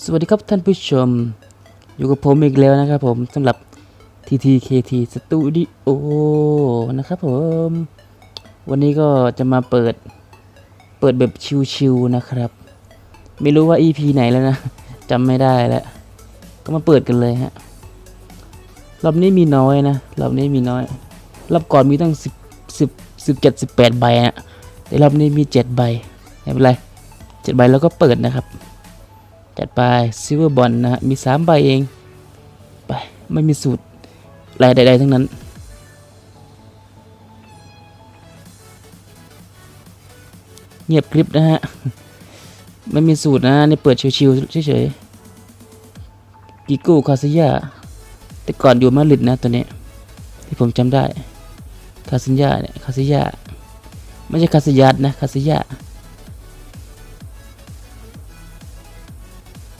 สวัสดีครับท่านผู้ชม อยู่กับผมอีกแล้วนะครับผมสำหรับ TTKT Studio นะครับผม วันนี้ก็จะมาเปิด เปิดแบบชิวๆนะครับ ไม่รู้ว่า EP ไหนแล้วนะจำไม่ได้แล้วก็มาเปิดกันเลยฮะรอบนี้มีน้อยนะรอบนี้มีน้อย รอบก่อนมีตั้งสิบสิบสิบเจ็ดสิบแปดใบอะแต่รอบนี้มีเจ็ดใบไม่เป็นไรเจ็ดใบแล้วก็เปิดนะครับ จัดไปซิลเวอร์บอลนะฮะมีสามใบเองไปไม่มีสูตรอะไรใดๆทั้งนั้น เงียบกริบนะฮะ ไม่มีสูตรนะในเปิดชิวๆเฉยๆกิโก้คาซิยาแต่ก่อนอยู่มาริดนะตัวนี้ ที่ผมจำได้ คาซิยาเนี่ยคาซิยาไม่ใช่คาซิยัดนะคาซิยา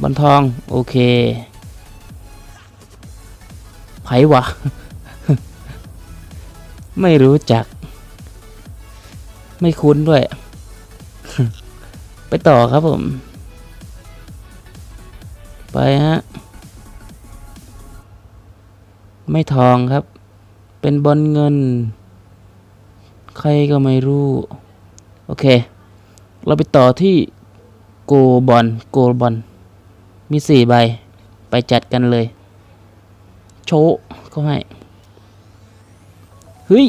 บอลทอง โอเค ไผวะ ไม่รู้จัก ไม่คุ้นด้วย ไปต่อครับผม ไปฮะ ไม่ทองครับ เป็นบอลเงิน ใครก็ไม่รู้ โอเค เราไปต่อที่โกบอลโกบอล มีสี่ใบ ไปจัดกันเลย โชว์ก็ให้ เฮ้ย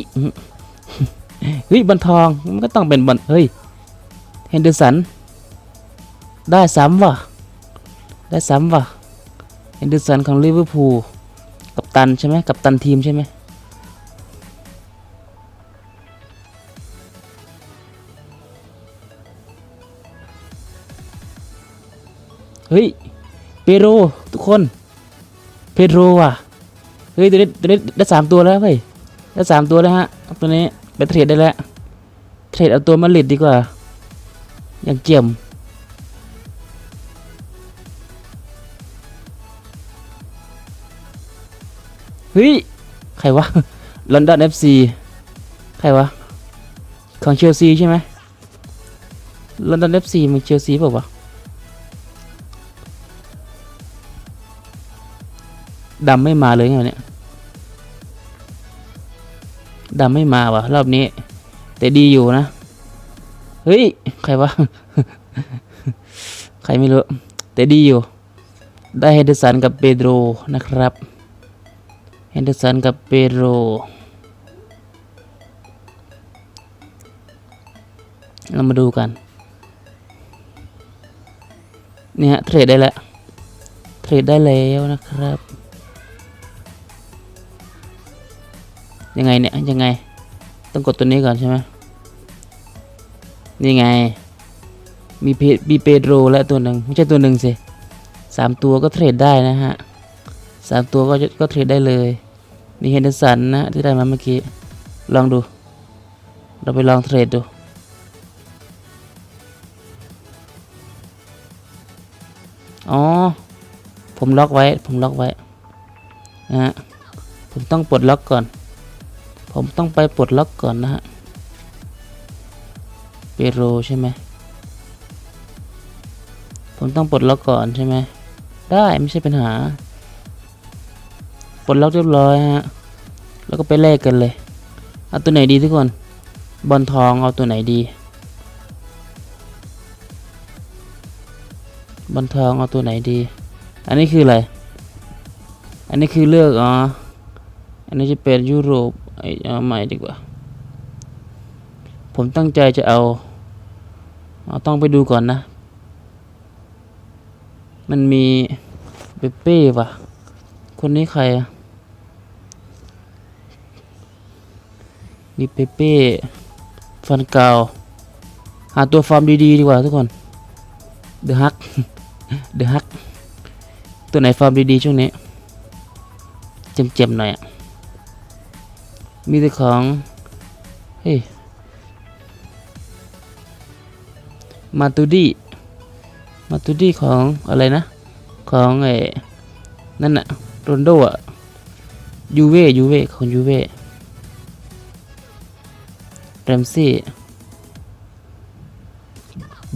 เฮ้ยบอลทอง มันก็ต้องเป็นบอลเฮ้ย เฮนเดอร์สัน ได้ซ้ำว่ะ ได้ซ้ำว่ะ เฮนเดอร์สันของลิเวอร์พูล กับตันใช่ไหม กับตันทีมใช่ไหมเฮ้ย เปโรทุกคน เปโรว่ะ เฮ้ยตัวนี้ตัวนี้ได้สามตัวแล้วเฮ้ย ได้สามตัวแล้วฮะ ตัวนี้ไปเทรดได้แล้ว เทรดเอาตัวมาลิดดีกว่า อย่างเจียมเฮ้ย ใครวะ ลอนดอนเอฟซีใครวะ ของเชลซีใช่ไหมลอนดอนเอฟซีมันเชลซีเปล่าวะ ดำไม่มาเลยไงเนี่ยดำไม่มาวะรอบนี้ แต่ดีอยู่นะ เฮ้ย ใครวะ ใครไม่รู้ แต่ดีอยู่ ได้เฮนเดอร์สันกับเปโดรนะครับเฮนเดอร์สันกับเปโดรเรามาดูกัน เนี่ยเทรดได้แล้ว เทรดได้แล้วนะครับ ยังไงเนี่ยยังไง ต้องกดตัวนี้ก่อนใช่ไหมนี่ไง มีเพมีเปโดรและตัวหนึ่งไม่ใช่ตัวหนึ่งสิสามตัวก็เทรดได้นะฮะสามตัวก็ก็เทรดได้เลยนี่เฮนเดอร์สันนะที่ได้มาเมื่อกี้ ลองดู เราไปลองเทรดดูอ๋อ ผมล็อกไว้ ผมล็อกไว้นะฮะผมต้องปลดล็อกก่อน ผมต้องไปปลดล็อกก่อนนะฮะเปโรใช่ไหมผมต้องปลดล็อกก่อนใช่ไหมได้ไม่ใช่ปัญหา ปลดล็อกเรียบร้อยฮะแล้วก็ไปแลกกันเลยเอาตัวไหนดีทุกคนบอลทองเอาตัวไหนดีบอลทองเอาตัวไหนดี อันนี้คืออะไร อันนี้คือเลือกอ๋ออันนี้จะเป็นยุโรป เอาใหม่ดีกว่า ผมตั้งใจจะเอาเอาต้องไปดูก่อนนะ มันมีเปเป้ว่ะ คนนี้ใครอะมีเปเป้ฟันเกาหาตัวฟอร์มดีๆดีกว่าทุกคนเดอะฮักเดอะฮักตัวไหนฟอร์มดีๆช่วงนี้ เจ็มๆหน่อยอะ มีแต่ของ เฮ้ย มาตูดี้ มาตูดี้ของอะไรนะ ของไอ้นั่นน่ะโรนโดอะยูเว่ยูเว่ของยูเว่แรมซี่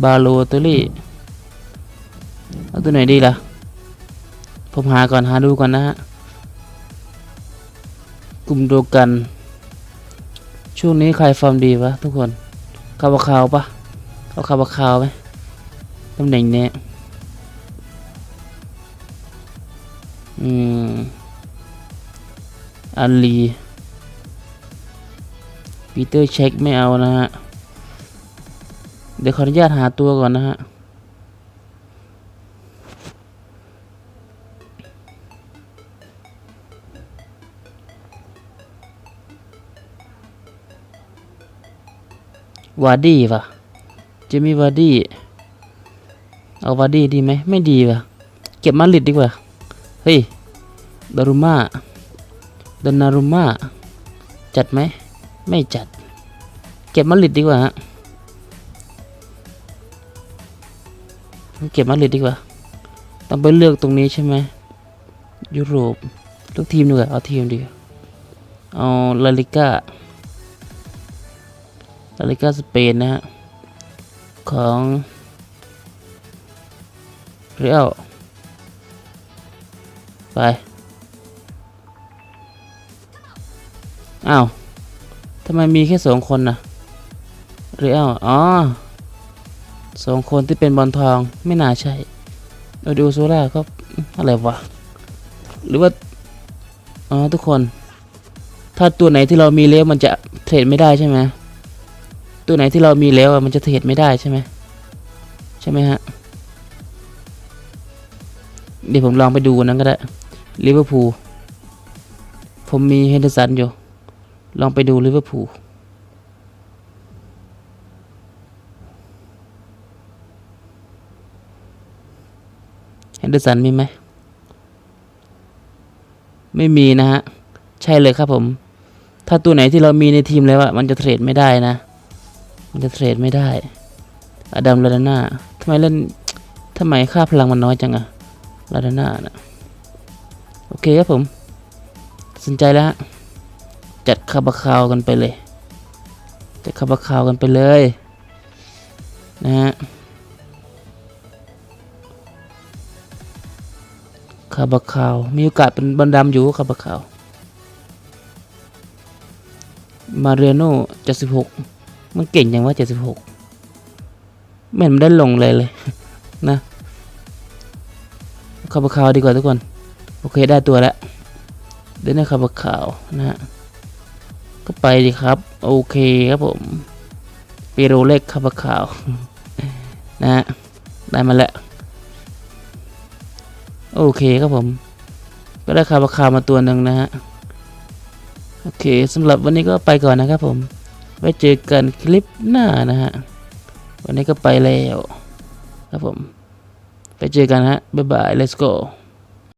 บาโลตอรี่ เอาตัวไหนดีล่ะ ผมหาก่อน หาดูก่อนนะฮะ กลุ่มเดียวกัน ช่วงนี้ใครฟอร์มดีวะทุกคนคาบาคาวปะเอาคาบาคาวไหมตำแหน่งเนี้ยอืมอันลีปีเตอร์เช็คไม่เอานะฮะ เดี๋ยวขออนุญาตหาตัวก่อนนะฮะ วาร์ดี้ปะเจมี่วาร์ดี้เอาวาร์ดี้ดีไหมไม่ดีปะเก็บมาดริดดีกว่า เฮ้ยดารุมาดนารุมาจัดไหมไม่จัด เก็บมาดริดดีกว่าฮะเก็บมาดริดดีกว่า ต้องไปเลือกตรงนี้ใช่ไหมยุโรปทุกทีมดีกว่าเอาทีมดีกว่าเอาลาลิก้า ลาลิกาสเปนนะฮะ ของเรียลไป อ้าว ทำไมมีแค่สองคนนะเรียลอ๋อสองคนที่เป็นบอลทองไม่น่าใช่เอาดูโซล่าก็อะไรวะ หรือว่า อ๋อ ทุกคน ถ้าตัวไหนที่เรามีแล้วมันจะเทรดไม่ได้ใช่ไหม ตัวไหนที่เรามีแล้วมันจะเทรดไม่ได้ใช่ไหมใช่ไหมฮะ เดี๋ยวผมลองไปดูนั้นก็ได้ลิเวอร์พูลผมมีเฮนเดอร์สันอยู่ ลองไปดูลิเวอร์พูลเฮนเดอร์สันมีไหม ไม่มีนะฮะ ใช่เลยครับผม ถ้าตัวไหนที่เรามีในทีมแล้วอะมันจะเทรดไม่ได้นะ มันจะเทรดไม่ได้อดัมลาดาน่าทำไมเล่นทำไมค่าพลังมันน้อยจังอะลาดาน่านะโอเคครับผมสนใจแล้ว จัดคาบาคาวกันไปเลย จัดคาบาคาวกันไปเลย นะฮะคาบาคาว มีโอกาสเป็นบันดำอยู่คาบาคาว มาเรโน่เจ็ดสิบหก มันเก่งอย่างว่าเจ็ดสิบหกไม่เห็นมันได้ลงเลยเลยนะขับขาวดีกว่าทุกคน โอเคได้ตัวแล้วเดินในขับขาวนะฮะก็ไปดีครับ โอเคครับผมเปโรเล็กขับขาวนะฮะได้มาแล้วโอเคครับผม ก็ได้ขับขาวมาตัวหนึ่งนะฮะโอเคสำหรับวันนี้ก็ไปก่อนนะครับผม ไว้เจอกันคลิปหน้านะฮะ วันนี้ก็ไปแล้วครับผม ไปเจอกันฮะ บ๊ายบาย let's go